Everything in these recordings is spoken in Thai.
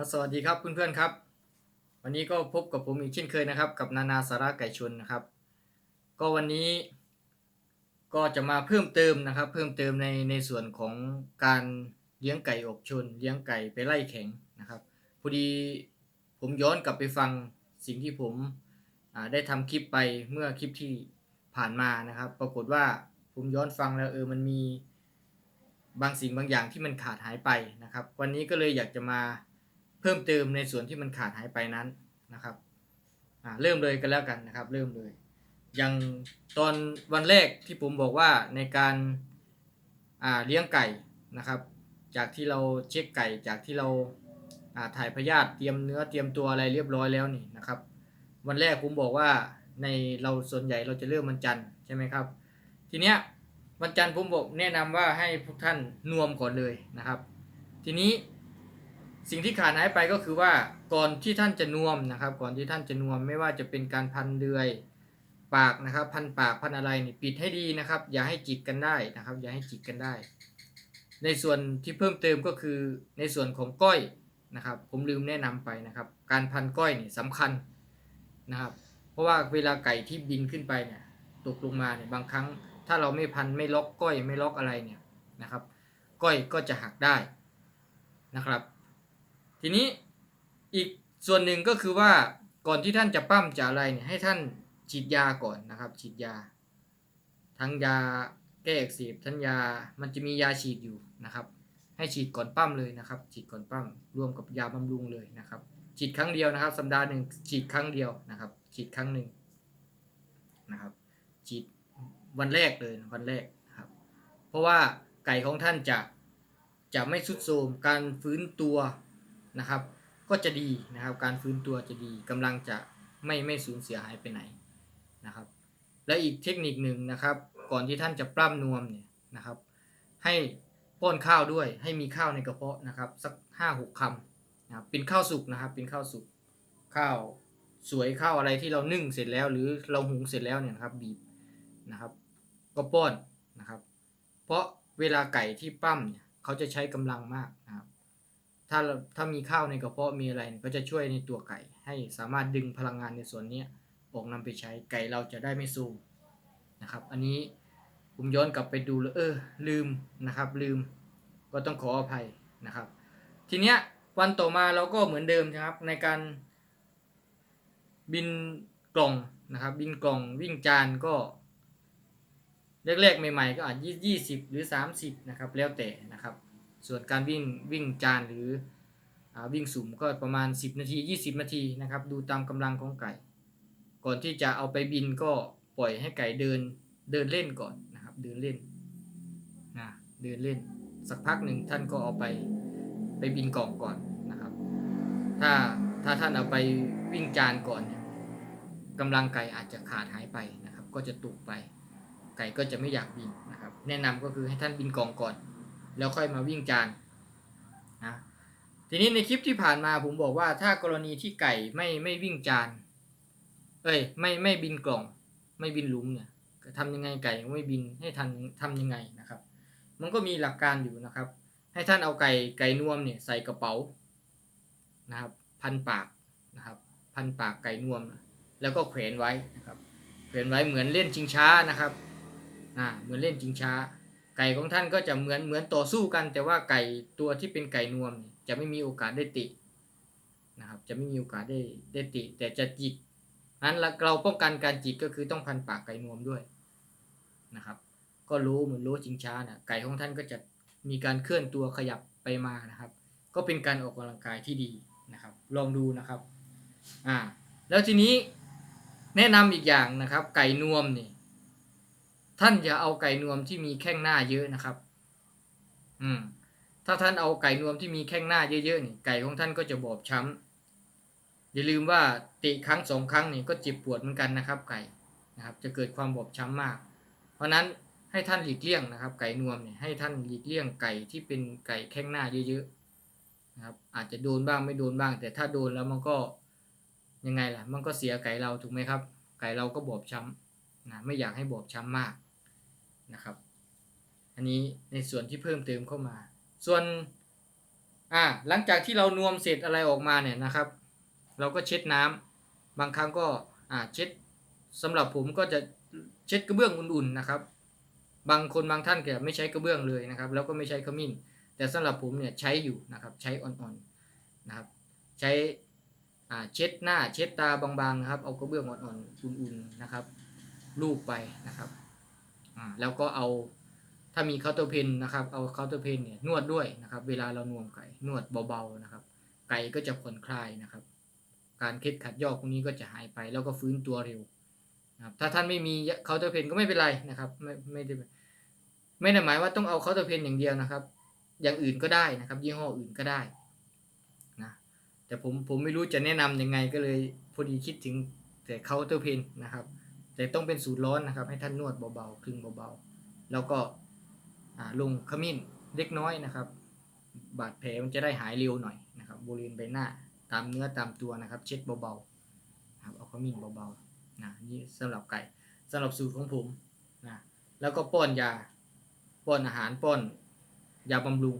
ครับสวัสดีครับเพื่อนๆครับ วันนี้ก็พบกับผมอีกเช่นเคยนะครับ กับนานาสาระไก่ชนนะครับ ก็วันนี้ก็จะมาเพิ่มเติมนะครับ เพิ่มเติมในในส่วนของการเลี้ยงไก่อบชน เลี้ยงไก่ไปไล่แข็งนะครับพอดีผมย้อนกลับไปฟังสิ่งที่ผมได้ทำคลิปไปเมื่อคลิปที่ผ่านมานะครับ ปรากฏว่าผมย้อนฟังแล้วเออมันมีบางสิ่งบางอย่างที่มันขาดหายไปนะครับ วันนี้ก็เลยอยากจะมา เพิ่มเติมในส่วนที่มันขาดหายไปนั้นนะครับเริ่มเลยกันแล้วกันนะครับ เริ่มเลยอย่างตอนวันแรกที่ผมบอกว่าในการาเลี้ยงไก่นะครับ จากที่เราเช็คไก่จากที่เราาถ่ายพยาธิเตรียมเนื้อเตรียมตัวอะไรเรียบร้อยแล้วนี่นะครับ วันแรกผมบอกว่าในเราส่วนใหญ่เราจะเริ่มวันจันทร์ใช่ไหมครับ ทีเนี้ยวันจันทร์ผมบอกแนะนำว่าให้พวกท่านนวมก่อนเลยนะครับ ทีนี้ สิ่งที่ขาดหายไปก็คือว่าก่อนที่ท่านจะนวมนะครับ ก่อนที่ท่านจะนวมไม่ว่าจะเป็นการพันเดือยปากนะครับ พันปากพันอะไรนี่ปิดให้ดีนะครับ อย่าให้จิกกันได้นะครับ อย่าให้จิกกันได้ ในส่วนที่เพิ่มเติมก็คือในส่วนของก้อยนะครับ ผมลืมแนะนำไปนะครับ การพันก้อยนี่สำคัญนะครับ เพราะว่าเวลาไก่ที่บินขึ้นไปเนี่ยตกลงมาเนี่ยบางครั้ง ถ้าเราไม่พันไม่ล็อกก้อยไม่ล็อกอะไรเนี่ยนะครับ ก้อยก็จะหักได้นะครับ ทีนี้อีกส่วนหนึ่งก็คือว่าก่อนที่ท่านจะปั้มจะอะไรเนี่ยให้ท่านฉีดยาก่อนนะครับฉีดยา ทั้งยาแก้อักเสบทั้งยามันจะมียาฉีดอยู่นะครับ ให้ฉีดก่อนปั้มเลยนะครับ ฉีดก่อนปั้มรวมกับยาบำรุงเลยนะครับ ฉีดครั้งเดียวนะครับ สัปดาห์หนึ่งฉีดครั้งเดียวนะครับ ฉีดครั้งหนึ่งนะครับฉีดวันแรกเลยวันแรกนะครับ เพราะว่าไก่ของท่านจะจะไม่สุดโทรมการฟื้นตัว นะครับ ก็จะดีนะครับ การฟื้นตัวจะดีกำลังจะไม่ไม่สูญเสียหายไปไหนนะครับ และอีกเทคนิคหนึ่งนะครับ ก่อนที่ท่านจะปล้ำนวมเนี่ยนะครับ ให้ป้อนข้าวด้วย ให้มีข้าวในกระเพาะนะครับ สักห้าหกคำนะครับเป็นข้าวสุกนะครับเป็นข้าวสุกข้าวสวยข้าวอะไรที่เรานึ่งเสร็จแล้ว หรือเราหุงเสร็จแล้วเนี่ยนะครับบีบนะครับ ก็ป้อนนะครับ เพราะเวลาไก่ที่ปั้มเนี่ยเขาจะใช้กำลังมากนะครับ ถ้าถ้ามีข้าวในกระเพาะมีอะไรก็จะช่วยในตัวไก่ ให้สามารถดึงพลังงานในส่วนนี้ออกนำไปใช้ไก่เราจะได้ไม่ซูมนะครับ อันนี้ผมย้อนกลับไปดูแล้วเออลืมนะครับ ลืมก็ต้องขออภัยนะครับ ทีเนี้ยวันต่อมาเราก็เหมือนเดิมนะครับ ในการบินกล่องนะครับ บินกล่องวิ่งจานก็แรกๆใหม่ๆก็อาจยี่สิบหรือ30นะครับ แล้วแต่นะครับ ส่วนการวิ่งวิ่งจานหรืออวิ่งสุ่มก็ประมาณ 10 นาที 20 นาทีนะครับ ดูตามกำลังของไก่ ก่อนที่จะเอาไปบินก็ปล่อยให้ไก่เดินเดินเล่นก่อนนะครับ เดินเล่นนะเดินเล่น สักพักหนึ่งท่านก็เอาไปไปบินกล่องก่อนนะครับ ถ้าถ้าท่านเอาไปวิ่งจานก่อนเนี่ยกำลังไก่อาจจะขาดหายไปนะครับ ก็จะตกไป ไก่ก็จะไม่อยากบินนะครับ แนะนำก็คือให้ท่านบินกล่องก่อน แล้วค่อยมาวิ่งจานนะทีนี้ในคลิปที่ผ่านมาผมบอกว่าถ้ากรณีที่ไก่ไม่ไม่วิ่งจาน เอ้ยไม่ไม่บินกล่อง ไม่บินลุมเนี่ยทำยังไงไก่ไม่บินให้ทันทำยังไงนะครับ มันก็มีหลักการอยู่นะครับ ให้ท่านเอาไก่ไก่นวมเนี่ยใส่กระเป๋านะครับพันปากนะครับพันปากไก่นวม แล้วก็แขวนไว้นะครับแขวนไว้เหมือนเล่นชิงช้านะครับอ่าเหมือนเล่นชิงช้า ไก่ของท่านก็จะเหมือนเหมือนต่อสู้กัน แต่ว่าไก่ตัวที่เป็นไก่นวมจะไม่มีโอกาสได้ตินะครับ จะไม่มีโอกาสได้ได้ติ แต่จะจิกนั้นเราป้องกันการจิกก็คือต้องพันปากไก่นวมด้วยนะครับ ก็รู้เหมือนรู้ชิงช้านะไก่ของท่านก็จะมีการเคลื่อนตัวขยับไปมานะครับ ก็เป็นการออกกำลังกายที่ดีนะครับ ลองดูนะครับอ่าแล้วทีนี้แนะนำอีกอย่างนะครับ ไก่นวมนี่ ท่านอย่าเอาไก่นวมที่มีแข้งหน้าเยอะนะครับ อืม ถ้าท่านเอาไก่นวมที่มีแข้งหน้าเยอะๆนี่ไก่ของท่านก็จะบอบช้ำอย่าลืมว่าติครั้งสองครั้งนี่ก็เจ็บปวดเหมือนกันนะครับ ไก่นะครับ จะเกิดความบอบช้ำมาก เพราะนั้นให้ท่านหลีกเลี่ยงนะครับ ไก่นวมเนี่ยให้ท่านหลีกเลี่ยงไก่ที่เป็นไก่แข้งหน้าเยอะๆนะครับ อาจจะโดนบ้างไม่โดนบ้าง แต่ถ้าโดนแล้วมันก็ยังไงล่ะ มันก็เสียไก่เราถูกไหมครับ ไก่เราก็บอบช้ำนะไม่อยากให้บอบช้ำมาก นะครับ อันนี้ในส่วนที่เพิ่มเติมเข้ามา ส่วนอ่าหลังจากที่เรานวมเสร็จอะไรออกมาเนี่ยนะครับ เราก็เช็ดน้ำบางครั้งก็อ่าเช็ดสำหรับผมก็จะเช็ดกระเบื้องอุ่นๆนะครับ บางคนบางท่านแกไม่ใช้กระเบื้องเลยนะครับ แล้วก็ไม่ใช้ขมิ้น แต่สำหรับผมเนี่ยใช้อยู่นะครับ ใช้อ่อนๆนะครับ ใช้อ่าเช็ดหน้าเช็ดตาบางๆนะครับ เอากระเบื้องอ่อนๆอุ่นๆนะครับ ลูบไปนะครับ อ่าแล้วก็เอาถ้ามีเคาน์เตอร์เพนนะครับ เอาเคาน์เตอร์เพนเนี่ยนวดด้วยนะครับ เวลาเรานวมไก่นวดเบาๆนะครับ ไก่ก็จะผ่อนคลายนะครับ การเคล็ดขัดยอกพวกนี้ก็จะหายไป แล้วก็ฟื้นตัวเร็วนะครับ ถ้าท่านไม่มีเคาน์เตอร์เพนก็ไม่เป็นไรนะครับ ไม่ไม่ได้ไม่ได้หมายว่าต้องเอาเคาน์เตอร์เพนอย่างเดียวนะครับ อย่างอื่นก็ได้นะครับ ยี่ห้ออื่นก็ได้นะแต่ผมผมไม่รู้จะแนะนำยังไงก็เลยพอดีคิดถึงแต่เคาน์เตอร์เพนนะครับ แต่ต้องเป็นสูตรร้อนนะครับ ให้ท่านนวดเบาๆคลึงเบาๆ แล้วก็ลงขมิ้นเล็กน้อยนะครับ บาดแผลมันจะได้หายเร็วหน่อยนะครับบริเวณใบหน้าตามเนื้อตามตัวนะครับ เช็ดเบาๆครับเอาขมิ้นเบาๆนะนี่สำหรับไก่สำหรับสูตรของผมนะแล้วก็ป้อนยาป้อนอาหารป้อนยาบำรุง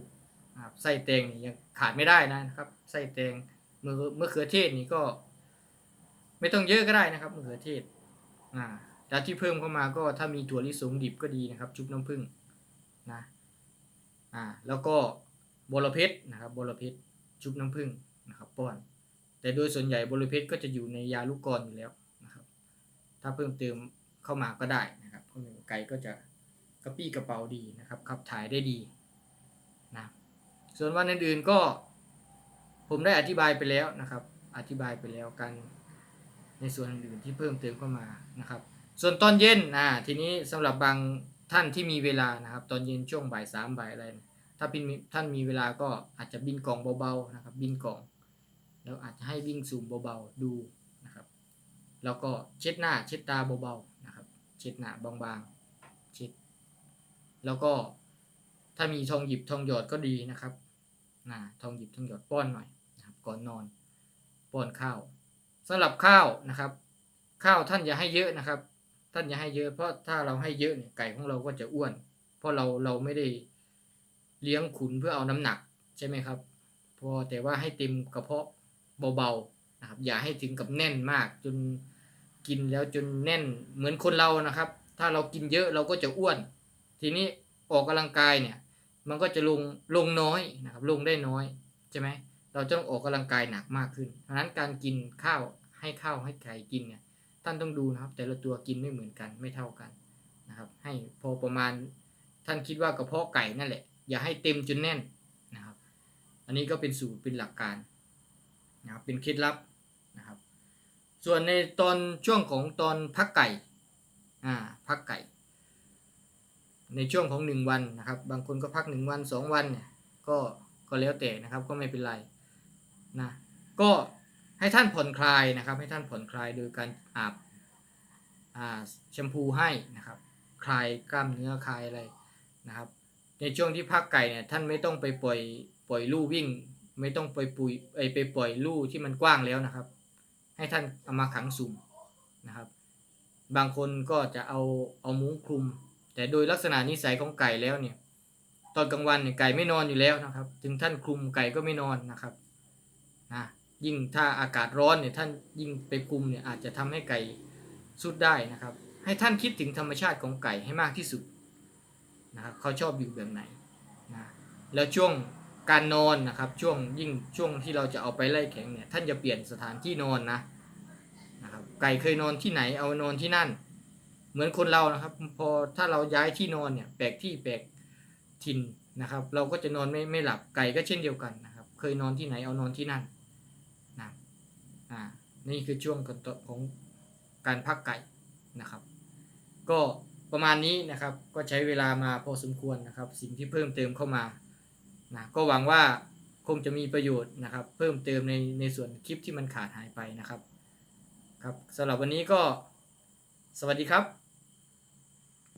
ครับไส้แตงยังขาดไม่ได้นะครับไส้แตงมะมะเขือเทศนี่ก็ ไม่ต้องเยอะก็ได้นะครับมะเขือเทศ อ่าแต่ที่เพิ่มเข้ามาก็ถ้ามีถั่วลิสงดิบก็ดีนะครับ ชุบน้ำผึ้งนะอ่าแล้วก็บรเพชรนะครับบรเพชรชุบน้ำผึ้งนะครับป้อน แต่โดยส่วนใหญ่บรเพชรก็จะอยู่ในยาลูกกรอยู่แล้วนะครับ ถ้าเพิ่มเติมเข้ามาก็ได้นะครับไก่ก็จะกระปี้กระเป๋าดีนะครับขับถ่ายได้ดีนะส่วนวันอื่นๆก็ ผมได้อธิบายไปแล้วนะครับ อธิบายไปแล้วกัน ในส่วนอื่นๆที่เพิ่มเติมเข้ามานะครับ ส่วนตอนเย็นนะทีนี้สำหรับบางท่านที่มีเวลานะครับ ตอนเย็นช่วงบ่ายสามบ่ายอะไรนะถ้าเป็นท่านมีเวลาก็อาจจะบินกล่องเบาๆนะครับ บินกล่อง แล้วอาจจะให้วิ่งซูมเบาๆดูนะครับ แล้วก็เช็ดหน้าเช็ดตาเบาๆนะครับ เช็ดหน้าบางๆ เช็ด แล้วก็ถ้ามีทองหยิบทองหยอดก็ดีนะครับนะทองหยิบทองหยอดป้อนหน่อยนะครับ ก่อนนอนป้อนข้าว สำหรับข้าวนะครับ ข้าวท่านอย่าให้เยอะนะครับ ท่านอย่าให้เยอะเพราะถ้าเราให้เยอะเนี่ยไก่ของเราก็จะอ้วน เพราะเราเราไม่ได้เลี้ยงขุนเพื่อเอาน้ำหนักใช่ไหมครับ พอแต่ว่าให้เต็มกระเพาะเบาๆนะครับ อย่าให้ถึงกับแน่นมากจนกินแล้วจนแน่นเหมือนคนเรานะครับ ถ้าเรากินเยอะเราก็จะอ้วน ทีนี้ออกกำลังกายเนี่ย มันก็จะลงลงน้อยนะครับ ลงได้น้อยใช่ไหม เราจะต้องออกกำลังกายหนักมากขึ้นดังนั้นการกินข้าวให้ข้าวให้ไก่กินเนี่ยท่านต้องดูนะครับ แต่ละตัวกินไม่เหมือนกันไม่เท่ากันนะครับ ให้พอประมาณท่านคิดว่ากระเพาะไก่นั่นแหละ อย่าให้เต็มจนแน่นนะครับ อันนี้ก็เป็นสูตรเป็นหลักการนะครับเป็นเคล็ดลับนะครับ ส่วนในตอนช่วงของตอนพักไก่อ่าพักไก่ ในช่วงของหนึ่งวันนะครับ บางคนก็พักหนึ่งวันสองวันเนี่ยก็ก็แล้วแต่นะครับก็ไม่เป็นไร นะก็ให้ท่านผ่อนคลายนะครับ ให้ท่านผ่อนคลายโดยการอาบอ่าแชมพูให้นะครับ คลายกล้ามเนื้อคลายอะไรนะครับ ในช่วงที่พักไก่เนี่ยท่านไม่ต้องไปปล่อยปล่อยลู่วิ่ง ไม่ต้องไปปุยไปไปปล่อยลู่ที่มันกว้างแล้วนะครับ ให้ท่านเอามาขังสุ่มนะครับ บางคนก็จะเอาเอามุ้งคลุม แต่โดยลักษณะนิสัยของไก่แล้วเนี่ยตอนกลางวันเนี่ยไก่ไม่นอนอยู่แล้วนะครับ ถึงท่านคลุมไก่ก็ไม่นอนนะครับ นะยิ่งถ้าอากาศร้อนเนี่ยท่านยิ่งไปคุมเนี่ยอาจจะทำให้ไก่สุดได้นะครับ ให้ท่านคิดถึงธรรมชาติของไก่ให้มากที่สุดนะครับเขาชอบอยู่แบบไหนนะแล้วช่วงการนอนนะครับช่วงยิ่งช่วงที่เราจะเอาไปไล่แข็งเนี่ยท่านจะเปลี่ยนสถานที่นอนนะนะครับไก่เคยนอนที่ไหนเอานอนที่นั่น เหมือนคนเรานะครับ พอถ้าเราย้ายที่นอนเนี่ยแปลกที่แปลกถิ่นนะครับ เราก็จะนอนไม่ไม่หลับไก่ก็เช่นเดียวกันนะครับ เคยนอนที่ไหนเอานอนที่นั่น นี่คือช่วงของการพักไก่นะครับ ก็ประมาณนี้นะครับก็ใช้เวลามาพอสมควรนะครับ สิ่งที่เพิ่มเติมเข้ามานะก็หวังว่าคงจะมีประโยชน์นะครับ เพิ่มเติมในในส่วนคลิปที่มันขาดหายไปนะครับครับสำหรับวันนี้ก็สวัสดีครับ